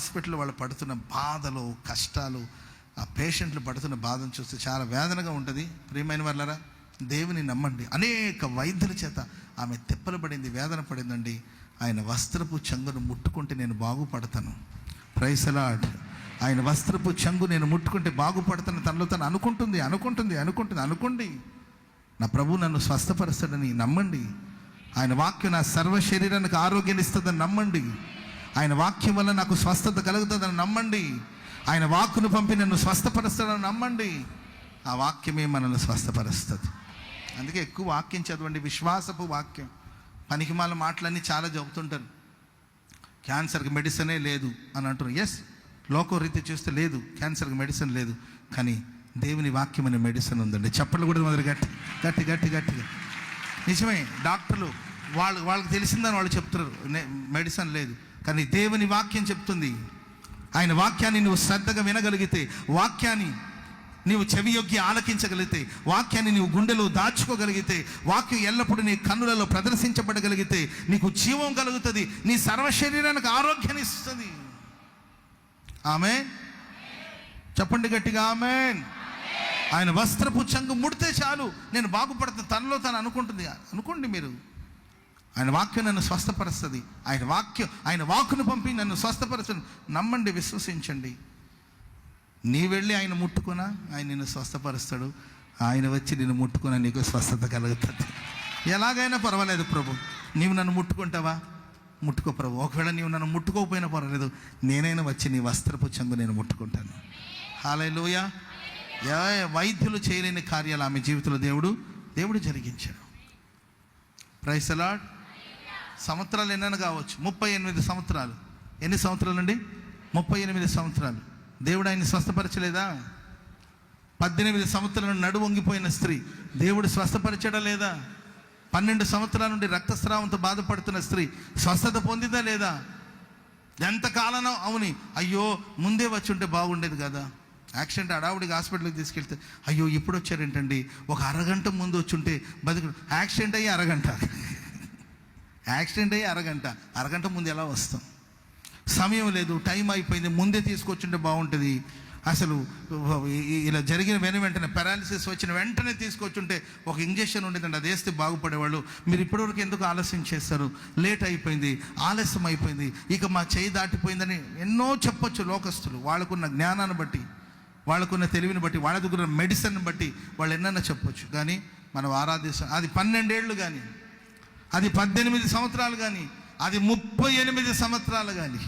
Hospital వాళ్ళు పడుతున్న బాధలు కష్టాలు ఆ పేషెంట్లు పడుతున్న బాధను చూస్తే చాలా వేదనగా ఉంటుంది. ప్రియమైన వాళ్ళరా దేవుని నమ్మండి. అనేక వైద్యుల చేత ఆమె తిప్పలు పడింది వేదన పడిందండి. ఆయన వస్త్రపు చంగును ముట్టుకుంటే నేను బాగుపడతాను. ప్రైసలాడ్ ఆయన వస్త్రపు చంగు నేను ముట్టుకుంటే బాగుపడతాను తనలో తను అనుకుంటుంది అనుకుంటుంది అనుకుంటుంది అనుకోండి నా ప్రభు నన్ను స్వస్థపరుస్తాడని నమ్మండి. ఆయన వాక్యం నా సర్వ శరీరానికి ఆరోగ్యాన్ని ఇస్తుందని నమ్మండి. ఆయన వాక్యం వల్ల నాకు స్వస్థత కలుగుతుందని నమ్మండి. ఆయన వాక్కును పంపి నన్ను స్వస్థపరుస్తాడని నమ్మండి. ఆ వాక్యమే మనల్ని స్వస్థపరుస్తుంది. అందుకే ఎక్కువ వాక్యం చదవండి. విశ్వాసపు వాక్యం. పనికిమాల మాటలన్నీ చాలా చెబుతుంటారు క్యాన్సర్కి మెడిసినే లేదు అని అంటారు ఎస్ లోకో రీతి చూస్తే లేదు. క్యాన్సర్కి మెడిసిన్ లేదు. కానీ దేవుని వాక్యం అనే మెడిసిన్ ఉందండి. చెప్పలు కూడా మొదలు గట్టి గట్టి గట్టి గట్టిగా. నిజమే డాక్టర్లు వాళ్ళు వాళ్ళకి తెలిసిందని వాళ్ళు చెప్తున్నారు. నే- మెడిసిన్ లేదు. కానీ దేవుని వాక్యం చెప్తుంది. ఆయన వాక్యాన్ని నువ్వు శ్రద్ధగా వినగలిగితే వాక్యాన్ని నీవు చెవియొగ్గి ఆలకించగలిగితే వాక్యాన్ని నీవు గుండెలో దాచుకోగలిగితే వాక్యం ఎల్లప్పుడూ నీ కన్నులలో ప్రదర్శించబడగలిగితే నీకు జీవం కలుగుతుంది నీ సర్వ శరీరానికి ఆరోగ్యాన్ని ఇస్తుంది. ఆమె? చెప్పండి గట్టిగా ఆమె? ఆయన వస్త్రపు చంగు ముడితే చాలు. నేను బాగుపడుతుంది తనలో తను అనుకుంటుంది. అనుకోండి మీరు. ఆయన వాక్యం నన్ను స్వస్థపరుస్తుంది. ఆయన వాక్యం ఆయన వాక్కును పంపి నన్ను స్వస్థపరచండి నమ్మండి విశ్వసించండి. నీ వెళ్ళి ఆయన ముట్టుకున్నా ఆయన నిన్ను స్వస్థపరుస్తాడు. ఆయన వచ్చి నిన్ను ముట్టుకున్నా నీకు స్వస్థత కలుగుతుంది. ఎలాగైనా పర్వాలేదు ప్రభు. నీవు నన్ను ముట్టుకుంటావా? ముట్టుకో ప్రభు. ఒకవేళ నీవు నన్ను ముట్టుకోకపోయినా పర్వాలేదు. నేనైనా వచ్చి నీ వస్త్రపు చెంగు నేను ముట్టుకుంటాను. హాలూయ ఏ వైద్యులు చేయలేని కార్యాలు ఆమె జీవితంలో దేవుడు దేవుడు జరిగించాడు. ప్రైసలాడ్ సంవత్సరాలు ఎన్నైనా కావచ్చు? ముప్పై ఎనిమిది సంవత్సరాలు. ఎన్ని సంవత్సరాలు అండి ముప్పై ఎనిమిది సంవత్సరాలు. దేవుడు ఆయన్ని స్వస్థపరచలేదా? పద్దెనిమిది సంవత్సరాల నడు వంగిపోయిన స్త్రీ. దేవుడు స్వస్థపరచడం లేదా? పన్నెండు సంవత్సరాల నుండి రక్తస్రావంతో బాధపడుతున్న స్త్రీ స్వస్థత పొందిందా లేదా? ఎంతకాలనో అవుని అయ్యో ముందే వచ్చి ఉంటే బాగుండేది కదా. యాక్సిడెంట్ అడావుడికి హాస్పిటల్కి తీసుకెళ్తే అయ్యో ఇప్పుడు వచ్చారేంటండి? ఒక అరగంట ముందు వచ్చి ఉంటే బతుకు యాక్సిడెంట్ అయ్యి అరగంట. యాక్సిడెంట్ అయ్యి అరగంట అరగంట ముందు ఎలా వస్తాం? సమయం లేదు టైం అయిపోయింది ముందే తీసుకొచ్చుంటే బాగుంటుంది. అసలు ఇలా జరిగిన వెను వెంటనే పెరాలిసిస్ వచ్చిన వెంటనే తీసుకొచ్చుంటే ఒక ఇంజెక్షన్ ఉండేదండి అది వేస్తే బాగుపడేవాళ్ళు. మీరు ఇప్పటివరకు ఎందుకు ఆలస్యం చేస్తారు లేట్ అయిపోయింది ఆలస్యం అయిపోయింది ఇక మా చేయి దాటిపోయిందని ఎన్నో చెప్పొచ్చు లోకస్తులు. వాళ్ళకున్న జ్ఞానాన్ని బట్టి వాళ్ళకున్న తెలివిని బట్టి వాళ్ళ దగ్గర మెడిసిన్ బట్టి వాళ్ళు ఎన్నైనా చెప్పొచ్చు. కానీ మనం ఆరాధిస్తాం. అది పన్నెండేళ్ళు కానీ అది పద్దెనిమిది సంవత్సరాలు కానీ అది ముప్పై ఎనిమిది సంవత్సరాలు కానీ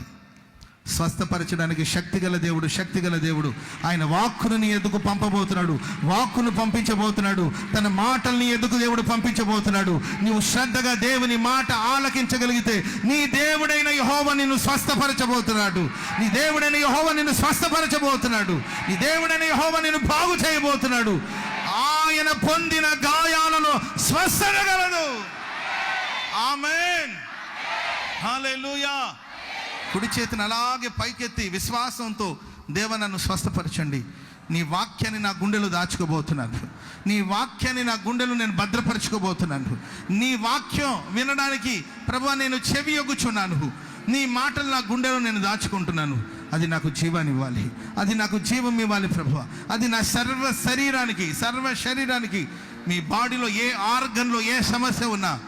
స్వస్థపరచడానికి శక్తిగల దేవుడు శక్తిగల దేవుడు. ఆయన వాక్కును నీ ఎదుకు పంపబోతున్నాడు వాక్కును పంపించబోతున్నాడు తన మాటల్ని ఎదుకు దేవుడు పంపించబోతున్నాడు. నీవు శ్రద్ధగా దేవుని మాట ఆలకించగలిగితే నీ దేవుడైన యహోవ నిన్ను స్వస్థపరచబోతున్నాడు. నీ దేవుడైన యహోవ నిన్ను స్వస్థపరచబోతున్నాడు. నీ దేవుడైన యహోవ నిన్ను బాగు చేయబోతున్నాడు. ఆయన పొందిన గాయాలలో స్వస్థత కలదు ఆమెన్. హల్లెలూయా. కుడి చేతిని అలాగే పైకెత్తి విశ్వాసంతో దేవ నన్ను స్వస్థపరచండి. నీ వాక్యాన్ని నా గుండెలో దాచుకోబోతున్నాను. నీ వాక్యాన్ని నా గుండెలో నేను భద్రపరచుకోబోతున్నాను. నీ వాక్యం వినడానికి ప్రభు నేను చెవి యొగ్గుచున్నాను నీ మాటలు నా గుండెలో నేను దాచుకుంటున్నాను. అది నాకు జీవాన్ని ఇవ్వాలి అది నాకు జీవం ఇవ్వాలి ప్రభు. అది నా సర్వ శరీరానికి సర్వ శరీరానికి మీ బాడీలో ఏ ఆర్గన్లో ఏ సమస్య ఉన్నా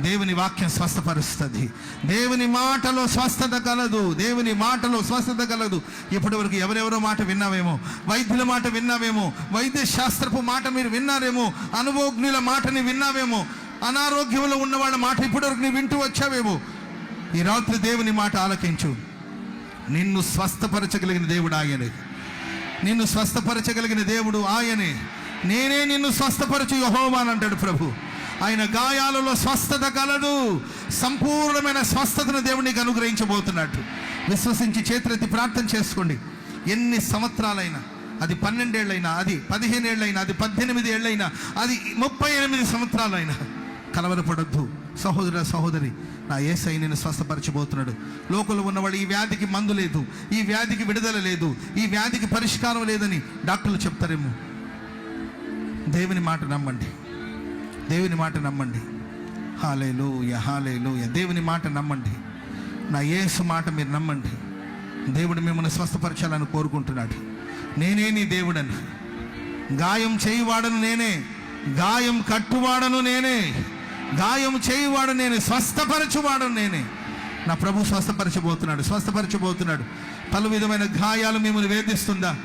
దేవుని వాక్యం స్వస్థపరుస్తుంది. దేవుని మాటలో స్వస్థత కలదు. దేవుని మాటలో స్వస్థత కలదు. ఇప్పటి వరకు ఎవరెవరో మాట విన్నావేమో? వైద్యుల మాట విన్నావేమో? వైద్య శాస్త్రపు మాట మీరు విన్నారేమో? అనుభవజ్ఞుల మాటని విన్నావేమో? అనారోగ్యంలో ఉన్నవాళ్ళ మాట ఇప్పటివరకు నీవు వింటూ వచ్చావేమో? ఈ రాత్రి దేవుని మాట ఆలకించు. నిన్ను స్వస్థపరచగలిగిన దేవుడు ఆయనే. నిన్ను స్వస్థపరచగలిగిన దేవుడు ఆయనే. నేనే నిన్ను స్వస్థపరచు యహోవా అంటాడు ప్రభు. ఆయన గాయాలలో స్వస్థత కలదు. సంపూర్ణమైన స్వస్థతను దేవునికి అనుగ్రహించబోతున్నట్టు విశ్వసించి చేతులెత్తి ప్రార్థన చేసుకోండి. ఎన్ని సంవత్సరాలైనా అది పన్నెండేళ్ళైనా అది పదిహేను ఏళ్ళైనా అది పద్దెనిమిది ఏళ్ళైనా అది ముప్పై ఎనిమిది సంవత్సరాలైనా కలవరపడద్దు. సహోదర సహోదరి నా ఏసై నేను స్వస్థపరచబోతున్నాడు. లోకంలో ఉన్నవాడు ఈ వ్యాధికి మందు లేదు ఈ వ్యాధికి విడుదల లేదు ఈ వ్యాధికి పరిష్కారం లేదని డాక్టర్లు చెప్తారేమో. దేవుని మాట నమ్మండి. దేవుని మాట నమ్మండి. హాలేలు హాలేలు దేవుని మాట నమ్మండి. నా యేసు మాట మీరు నమ్మండి. దేవుడు మిమ్మల్ని స్వస్థపరచాలని కోరుకుంటున్నాడు. నేనే నీ దేవుడని. గాయం చేయువాడను నేనే. గాయం కట్టువాడను నేనే. గాయం చేయువాడు నేనే. స్వస్థపరచువాడను నేనే. నా ప్రభు స్వస్థపరచబోతున్నాడు స్వస్థపరచబోతున్నాడు. పలు విధమైన గాయాలు మిమ్మల్ని వేధిస్తుందా?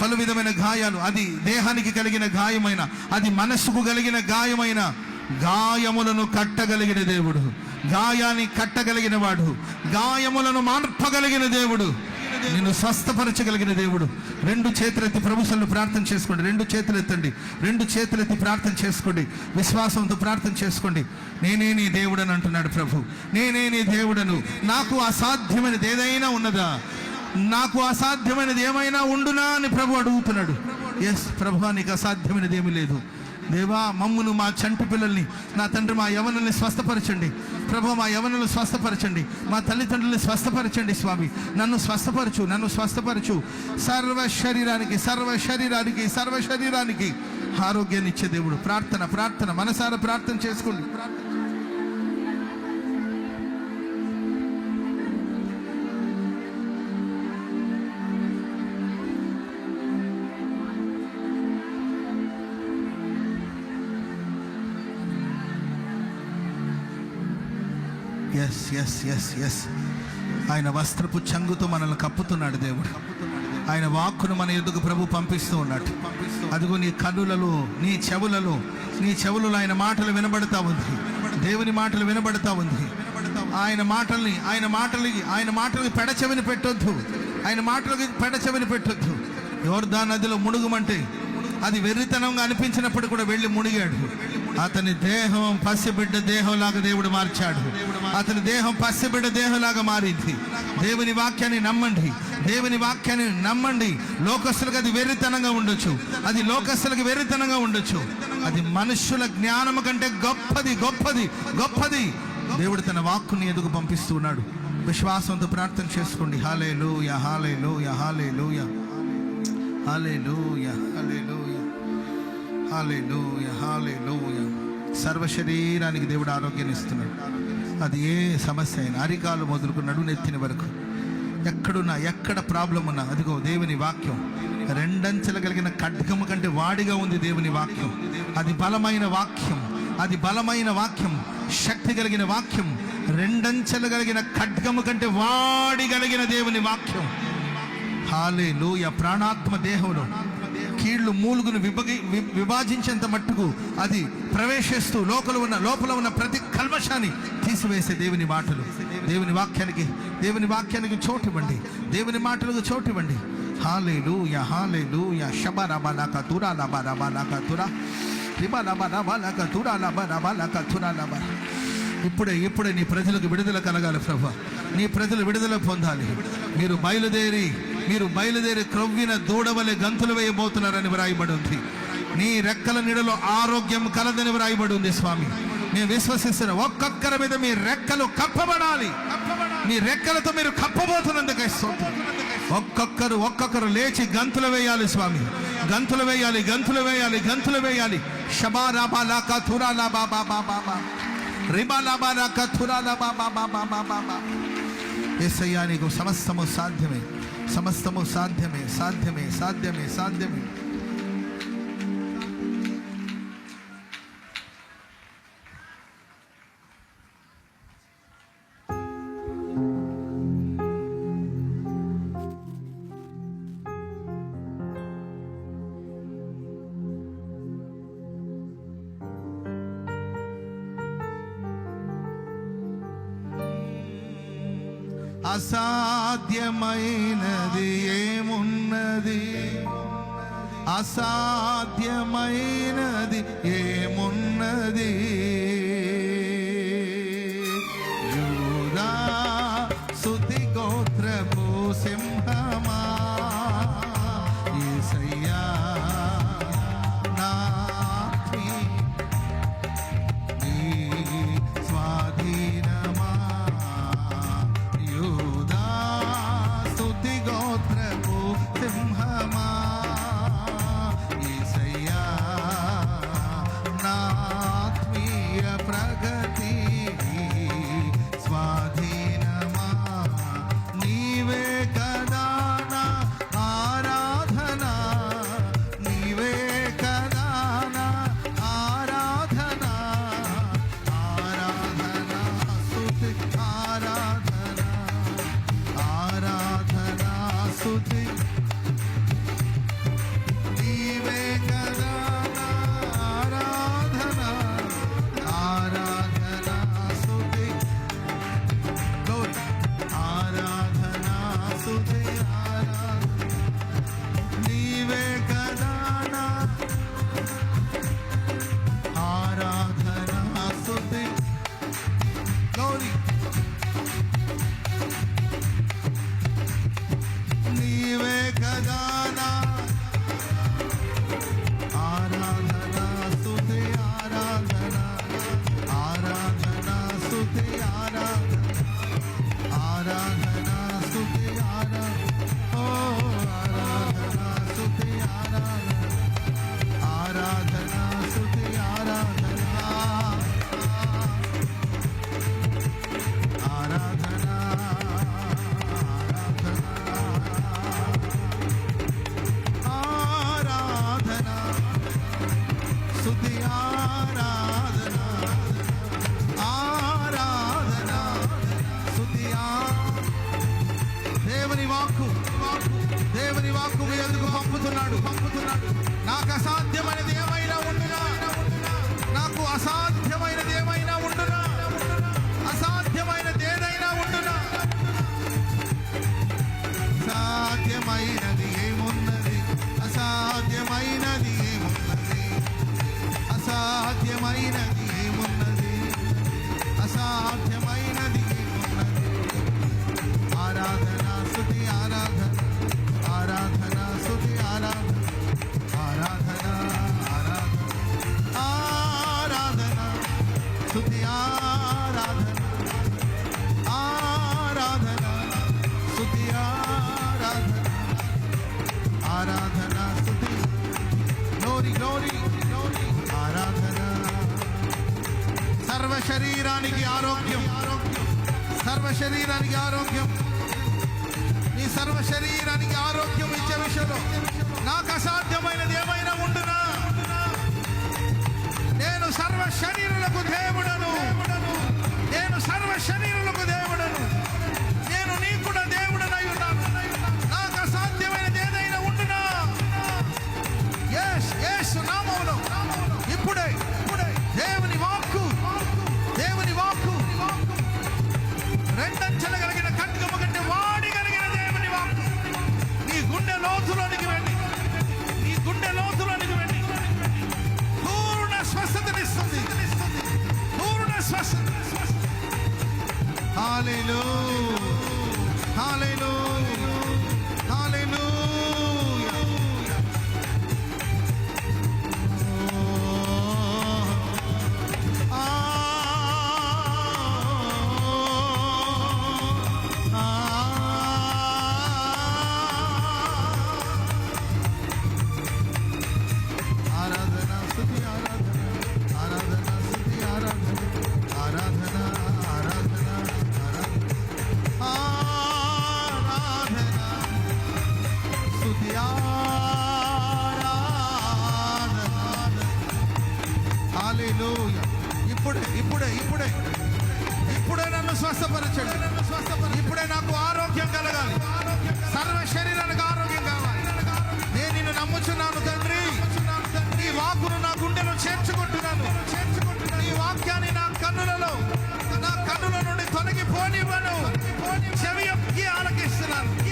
పలు విధమైన గాయాలు. అది దేహానికి కలిగిన గాయమైన అది మనస్సుకు కలిగిన గాయమైన గాయములను కట్టగలిగిన దేవుడు. గాయాన్ని కట్టగలిగిన వాడు. గాయములను మార్పగలిగిన దేవుడు. నిన్ను స్వస్థపరచగలిగిన దేవుడు. రెండు చేతులెత్తి ప్రభుత్వాలను ప్రార్థన చేసుకోండి. రెండు చేతులు ఎత్తండి రెండు చేతులెత్తి ప్రార్థన చేసుకోండి. విశ్వాసంతో ప్రార్థన చేసుకోండి. నేనే నీ దేవుడని అంటున్నాడు ప్రభు. నేనే నీ దేవుడను. నాకు అసాధ్యమైనది ఏదైనా ఉన్నదా? నాకు అసాధ్యమైనది ఏమైనా ఉండునా అని ప్రభు అడుగుతున్నాడు. ఎస్ ప్రభు నీకు అసాధ్యమైనది ఏమీ లేదు. దేవా మమ్మును మా చంటి పిల్లల్ని నా తండ్రి మా యవనల్ని స్వస్థపరచండి. ప్రభు మా యవనలు స్వస్థపరచండి. మా తల్లిదండ్రుల్ని స్వస్థపరచండి స్వామి. నన్ను స్వస్థపరచు నన్ను స్వస్థపరచు. సర్వ శరీరానికి సర్వ శరీరానికి సర్వ శరీరానికి ఆరోగ్యాన్ని ఇచ్చే దేవుడు. ప్రార్థన ప్రార్థన మనసారా ప్రార్థన చేసుకోండి. ఎస్ ఎస్ ఎస్ ఎస్ ఆయన వస్త్రపు చంగుతో మనల్ని కప్పుతున్నాడు దేవుడు. ఆయన వాక్కును మన ఎదుగు ప్రభు పంపిస్తూ ఉన్నాడు? అదిగో నీ కన్నులలో నీ చెవులలో నీ చెవులలో ఆయన మాటలు వినబడతా ఉంది. దేవుని మాటలు వినబడతా ఉంది. ఆయన మాటల్ని ఆయన మాటలకి ఆయన మాటలకి పెడచెవిని పెట్టొద్దు. ఆయన మాటలకి పెడచెవిని పెట్టొద్దు. యోర్దా నదిలో మునుగుమంటే అది వెర్రితనంగా అనిపించినప్పుడు కూడా వెళ్ళి మునిగాడు. అతని దేహం పసిబిడ్డ దేహంలాగా దేవుడు మార్చాడు. అతని దేహం పసిబిడ్డ దేహంలాగా మారింది. దేవుని వాక్యాన్ని నమ్మండి. దేవుని వాక్యాన్ని నమ్మండి. లోకస్తులకు అది వెర్రితనంగా ఉండొచ్చు. అది లోకస్తులకు వెర్రితనంగా ఉండొచ్చు. అది మనుషుల జ్ఞానము కంటే గొప్పది గొప్పది గొప్పది. దేవుడు తన వాక్కుని ఎదుగు పంపిస్తూ ఉన్నాడు. విశ్వాసంతో ప్రార్థన చేసుకోండి. హాలే లూయ హాలే లూయ హాలే లూయ హాలే లూయ హాలే లూయ హాలేలూయ హాలేలూయ సర్వ శరీరానికి దేవుడు ఆరోగ్యాన్ని ఇస్తున్నాడు. అది ఏ సమస్య అయినా అరికాలు మొదలుకు నడునెత్తిన వరకు. ఎక్కడున్నా ఎక్కడ ప్రాబ్లం ఉన్నా అదిగో దేవుని వాక్యం. రెండంచెల కలిగిన ఖడ్గము కంటే వాడిగా ఉంది దేవుని వాక్యం. అది బలమైన వాక్యం. అది బలమైన వాక్యం. శక్తి కలిగిన వాక్యం. రెండంచెలు కలిగిన ఖడ్గము కంటే వాడి కలిగిన దేవుని వాక్యం. హాలే లూయ ప్రాణాత్మ దేహంలో కీళ్ళు మూలుగును విభగి విభాజించేంత మట్టుకు అది ప్రవేశిస్తూ లోపల ఉన్న లోపల ఉన్న ప్రతి కల్మషాన్ని తీసివేసే దేవుని మాటలు. దేవుని వాక్యానికి దేవుని వాక్యానికి చోటు ఇవ్వండి. దేవుని మాటలకు చోటివ్వండి ఇవ్వండి. యా హాలేలు యా శబ రబ నాక తురా లబ రబ నాక తురా. రిబ లబ రబ నాక తురా లబ రబ నాక తురా లబ. ఇప్పుడే ఇప్పుడే నీ ప్రజలకు విడుదల కలగాలి ప్రభు. నీ ప్రజలు విడుదల పొందాలి. మీరు బయలుదేరి మీరు బయలుదేరి క్రొవ్విన దూడవలే గంతులు వేయబోతున్నారని వ్రాయబడి ఉంది నీ రెక్కల నీడలో ఆరోగ్యం కలదని వ్రాయబడి ఉంది స్వామి. నేను విశ్వసిస్తున్న ఒక్కొక్కరి మీద మీ రెక్కలు కప్పబడాలి. మీ రెక్కలతో మీరు కప్పబోతున్నందుకే ఒక్కొక్కరు ఒక్కొక్కరు లేచి గంతులు వేయాలి స్వామి. గంతులు వేయాలి గంతులు వేయాలి గంతులు వేయాలి. షబా రాబా లాకా తురా లాబా బాబా బాబా రిబాలాబారాక తురాలాబాబాబాబాబాబా. యేసయ్యా నీకు సమస్తము సాధ్యమే. సమస్తము సాధ్యమే సాధ్యమే సాధ్యమే సాధ్యమే. అసాధ్యమైనది ఏమున్నది? అసాధ్యమైనది ఏమున్నది? యూదా సుతి గోత్రపు సింహమా? యేసయ్యా నా దేవుని వాక్కు దేవుని వాక్కు మీ ఎందుకు పంపుతున్నాడు. పంపుతున్నాడు నాకు అసాధ్యమైనది ఏమైనా ఉండునా? నాకు అసాధ్యమైనది ఏమైనా ఉండునా? అసాధ్యమైనది ఏదైనా ఉండునా? సాధ్యమైనది ఏమున్నది? అసాధ్యమైనది ఏమున్నది? అసాధ్యమైనది ఏమున్నది? అసాధ్యం సర్వ శరీరానికి ఆరోగ్యం. నీ సర్వ శరీరానికి ఆరోగ్యం ఇచ్చే విషయంలో నాకు అసాధ్యమైనది ఏమైనా ఉండునా? నేను సర్వ శరీరులకు దేవుడను. నేను సర్వ శరీరులకు దేవుడను. ఇప్పుడే ఇప్పుడే ఇప్పుడే. ఇప్పుడే నన్ను స్వస్థపరచండి. నన్ను స్వస్థపరచండి ఇప్పుడే నాకు ఆరోగ్యం కలగాలి. సర్వ శరీరానికి ఆరోగ్యం కావాలి. నేను నిన్ను నమ్ముచున్నాను తండ్రి. నీ వాకును నా గుండెలో చేర్చుకుంటున్నాను. నీ వాక్యాన్ని నా కన్నులలో నా కన్నుల నుండి తొలగిపోనివ్వను. చెవి ఆలకిస్తున్నాను.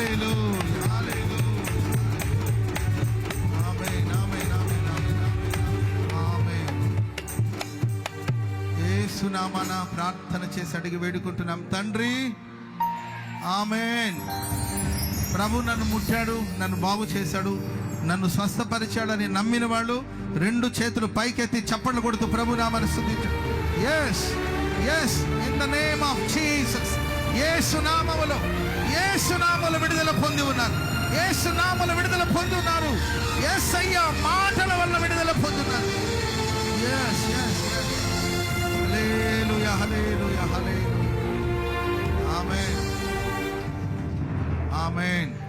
హల్లెలూయా ప్రార్థన చేసి అడిగి వేడుకుంటున్నాం. తండ్రి ఆమేన్. ప్రభు నన్ను ముట్టాడు నన్ను బాగు చేశాడు నన్ను స్వస్థపరిచాడని నమ్మిన వాళ్ళు రెండు చేతులు పైకెత్తి చప్పట్లు కొడుతూ ప్రభు నామని స్థుతించాడు yes yes in the name of Jesus ఏ సునామములో ఏసునామలు విడుదల పొంది ఉన్నారు. ఏసునామలు విడుదల పొంది ఉన్నారు. ఏసయ్య మాటల వల్ల విడుదల పొందున్నారు ఆమెన్ Amen.